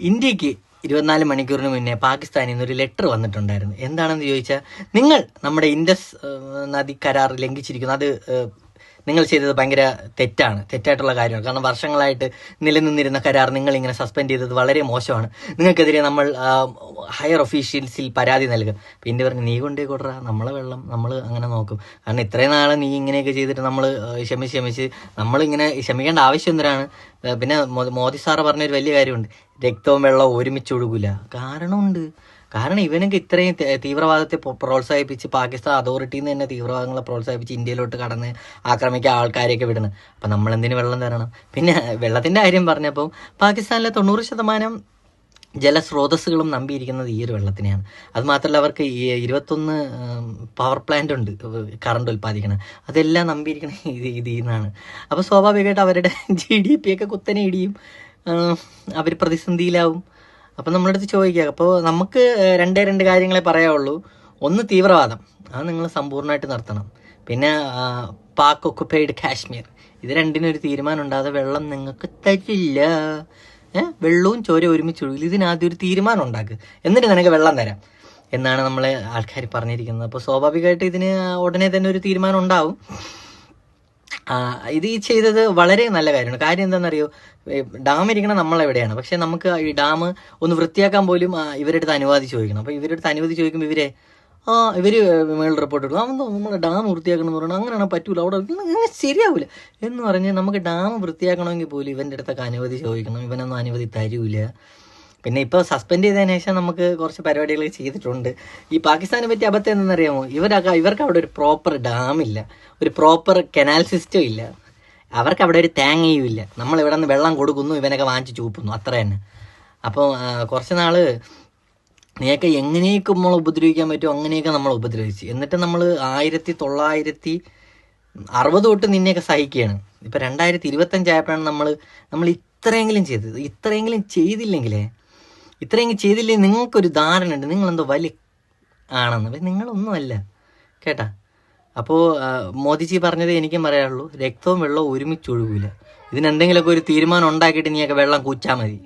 ഇന്ത്യയ്ക്ക് ഇരുപത്തിനാല് മണിക്കൂറിന് മുന്നേ പാകിസ്ഥാനിൽ നിന്ന് ഒരു ലെറ്റർ വന്നിട്ടുണ്ടായിരുന്നു. എന്താണെന്ന് ചോദിച്ചാൽ നിങ്ങൾ നമ്മുടെ ഇൻഡസ് നദി കരാർ ലംഘിച്ചിരിക്കുന്നു. അത് നിങ്ങൾ ചെയ്തത് ഭയങ്കര തെറ്റാണ്. തെറ്റായിട്ടുള്ള കാര്യമാണ്. കാരണം വർഷങ്ങളായിട്ട് നിലനിന്നിരുന്ന കരാർ നിങ്ങൾ ഇങ്ങനെ സസ്പെൻഡ് ചെയ്തത് വളരെ മോശമാണ്. നിങ്ങൾക്കെതിരെ നമ്മൾ ഹയർ ഒഫീഷ്യൽസിൽ പരാതി നൽകും. പിന്നെ പറഞ്ഞു നീ കൊണ്ടേ കൊടുറ നമ്മളെ വെള്ളം നമ്മൾ അങ്ങനെ നോക്കും. കാരണം ഇത്രയും നാളെ നീ ഇങ്ങനെയൊക്കെ ചെയ്തിട്ട് നമ്മൾ ക്ഷമിച്ച് ക്ഷമിച്ച് നമ്മളിങ്ങനെ ക്ഷമിക്കേണ്ട ആവശ്യം എന്തിനാണ് പിന്നെ മോദി സാറ് പറഞ്ഞൊരു വലിയ കാര്യമുണ്ട്. രക്തവും വെള്ളവും ഒരുമിച്ച് ഒഴുകില്ല കാരണമുണ്ട്. കാരണം ഇവനൊക്കെ ഇത്രയും തീവ്രവാദത്തെ പ്രോത്സാഹിപ്പിച്ച് പാകിസ്ഥാൻ അതോറിറ്റിയിൽ നിന്ന് തന്നെ തീവ്രവാദങ്ങളെ പ്രോത്സാഹിപ്പിച്ച് ഇന്ത്യയിലോട്ട് കടന്ന് ആക്രമിക്കാൻ ആൾക്കാരെയൊക്കെ വിടുന്നത് അപ്പം നമ്മൾ എന്തിനു വെള്ളം തരണം? പിന്നെ വെള്ളത്തിന്റെ കാര്യം പറഞ്ഞപ്പോൾ പാകിസ്ഥാനിലെ തൊണ്ണൂറ് ശതമാനം ജലസ്രോതസ്സുകളും നമ്പിയിരിക്കുന്നത് ഈ ഒരു വെള്ളത്തിനെയാണ്. അതുമാത്രമല്ല അവർക്ക് ഈ ഇരുപത്തൊന്ന് പവർ പ്ലാന്റ് ഉണ്ട് കറണ്ട് ഉൽപ്പാദിക്കണം. അതെല്ലാം നമ്പിയിരിക്കണ ഇത് ഇതിൽ നിന്നാണ് അപ്പോൾ സ്വാഭാവികമായിട്ട് അവരുടെ ജി ഡി പി ഒക്കെ കുത്തനെ ഇടിയും അവർ പ്രതിസന്ധിയിലാവും. അപ്പം നമ്മളടുത്ത് ചോദിക്കുക അപ്പോൾ നമുക്ക് രണ്ടേ രണ്ട് കാര്യങ്ങളെ പറയാവുള്ളൂ. ഒന്ന് തീവ്രവാദം. അത് നിങ്ങൾ സമ്പൂർണമായിട്ട് നിർത്തണം. പിന്നെ പാക് ഒക്കുപ്പൈഡ് കാശ്മീർ. ഇത് രണ്ടിനൊരു തീരുമാനം ഉണ്ടാകാതെ വെള്ളം നിങ്ങൾക്ക് തരില്ല. ഏഹ് വെള്ളവും ചോര ഒരുമിച്ച് ഒഴുകില്ല ഇതിനാദ്യം ഒരു തീരുമാനം ഉണ്ടാക്കുക എന്നിട്ട് നിനക്ക് വെള്ളം തരാം. എന്നാണ് നമ്മളെ ആൾക്കാർ പറഞ്ഞിരിക്കുന്നത്. അപ്പോൾ സ്വാഭാവികമായിട്ട് ഇതിന് ഉടനെ തന്നെ ഒരു തീരുമാനം ഉണ്ടാവും ഇത് ഈ ചെയ്തത് വളരെ നല്ല കാര്യമാണ്. കാര്യം എന്താണെന്നറിയോ? ഡാം ഇരിക്കണ നമ്മളെവിടെയാണ്? പക്ഷെ നമുക്ക് ഈ ഡാം ഒന്ന് വൃത്തിയാക്കാൻ പോലും ആ, ഇവരുടെ അടുത്ത് അനുവാദി ചോദിക്കണം. അപ്പോൾ അടുത്ത് അനുമതി ചോദിക്കുമ്പോൾ ഇവരെ ആ ഇവർ മേളിൽ റിപ്പോർട്ട് ഇടും. അവൻ നമ്മൾ ഡാം വൃത്തിയാക്കണം എന്ന് പറയണം അങ്ങനെയാണ് പറ്റൂല? അവിടെ ഇങ്ങനെ ശരിയാവില്ല എന്ന് പറഞ്ഞ് നമുക്ക് ഡാം വൃത്തിയാക്കണമെങ്കിൽ പോലും ഇവന്റെ അടുത്തൊക്കെ അനുമതി ചോദിക്കണം. ഇവനൊന്നും അനുമതി തരൂല. പിന്നെ ഇപ്പോൾ സസ്പെൻഡ് ചെയ്തതിനു ശേഷം നമുക്ക് കുറച്ച് പരിപാടികൾ ചെയ്തിട്ടുണ്ട്. ഈ പാകിസ്ഥാനെ പറ്റി അബദ്ധം എന്തെന്നറിയാമോ? ഇവരൊക്കെ ഇവർക്ക് അവിടെ ഒരു പ്രോപ്പർ ഡാം ഇല്ല. ഒരു പ്രോപ്പർ കനാൽ സിസ്റ്റം ഇല്ല. അവർക്ക് അവിടെ ഒരു തേങ്ങയും ഇല്ല. നമ്മൾ ഇവിടെ നിന്ന് വെള്ളം കൊടുക്കുന്നു ഇവനൊക്കെ വാങ്ങിച്ച് ചൂപ്പുന്നു. അത്ര തന്നെ. അപ്പോൾ കുറച്ച് നാൾ നീയൊക്കെ എങ്ങനെയൊക്കെ നമ്മൾ ഉപദ്രവിക്കാൻ പറ്റുമോ അങ്ങനെയൊക്കെ നമ്മൾ ഉപദ്രവിച്ച്. എന്നിട്ട് നമ്മൾ ആയിരത്തി തൊള്ളായിരത്തി അറുപത് തൊട്ട് നിന്നെയൊക്കെ സഹിക്കുകയാണ്. ഇപ്പം രണ്ടായിരത്തി ഇരുപത്തഞ്ചായപ്പോഴാണ് നമ്മൾ നമ്മൾ ഇത്രയെങ്കിലും ചെയ്തത്. ഇത്രയെങ്കിലും ചെയ്തില്ലെങ്കിലേ ഇത്രയെങ്കിലും ചെയ്തില്ലെങ്കിൽ നിങ്ങൾക്കൊരു ധാരണ ഉണ്ട് നിങ്ങളെന്തോ വലിയ ആണെന്ന്. പക്ഷെ നിങ്ങളൊന്നുമല്ല. കേട്ടാ? അപ്പോൾ മോദിജി പറഞ്ഞത് എനിക്കും പറയാനുള്ളൂ. രക്തവും വെള്ളവും ഒരുമിച്ച് ഒഴുകൂല ഇതിനെന്തെങ്കിലുമൊക്കെ ഒരു തീരുമാനം ഉണ്ടാക്കിയിട്ട് നീയൊക്കെ വെള്ളം കൂച്ചാൽ മതി.